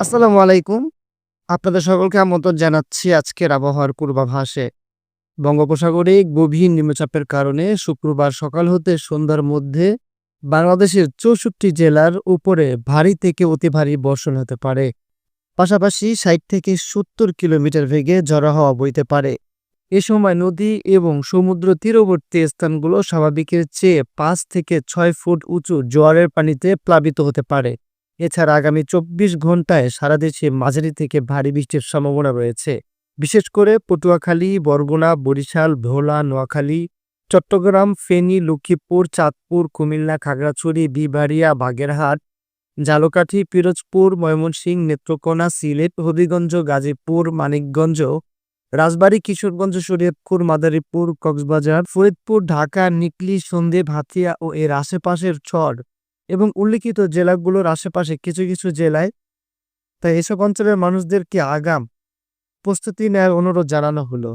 আসসালামু আলাইকুম। আপনাদের সকলকে আমন্ত্রণ জানাচ্ছি আজকের আবহাওয়ার পূর্বাভাসে। বঙ্গোপসাগরে গভীর নিম্নচাপের কারণে শুক্রবার সকাল হতে সন্ধ্যার মধ্যে বাংলাদেশের ৬৪ জেলার উপরে ভারী থেকে অতি ভারী বর্ষণ হতে পারে। পাশাপাশি ৬০ থেকে ৭০ কিলোমিটার বেগে ঝড়ো হওয়া বইতে পারে। এ সময় নদী এবং সমুদ্র তীরবর্তী স্থানগুলো স্বাভাবিকের চেয়ে পাঁচ থেকে ছয় ফুট উঁচু জোয়ারের পানিতে প্লাবিত হতে পারে। এছাড়া আগামী চব্বিশ ঘন্টায় সারা দেশে মাঝারি থেকে ভারী বৃষ্টির সম্ভাবনা রয়েছে। বিশেষ করে পটুয়াখালী, বরগুনা, বরিশাল, ভোলা, নোয়াখালী, চট্টগ্রাম, ফেনী, লক্ষ্মীপুর, চাঁদপুর, কুমিল্লা, খাগড়াছড়ি, বিবাড়িয়া, বাগেরহাট, জালকাঠি, পিরোজপুর ময়মনসিংহ নেত্রকোনা, সিলেট, হবিগঞ্জ, গাজীপুর, মানিকগঞ্জ, রাজবাড়ী, কিশোরগঞ্জ, শরীয়তপুর, মাদারীপুর, কক্সবাজার, ফরিদপুর, ঢাকা, নিকলি সন্দেব হাতিয়া ও এর আশেপাশের চর এবং উল্লিখিত জেলাগুলোর আশেপাশে কিছু কিছু জেলায় তাই এসব অঞ্চলের মানুষদেরকে আগাম প্রস্তুতি নেয়ার অনুরোধ জানানো হলো।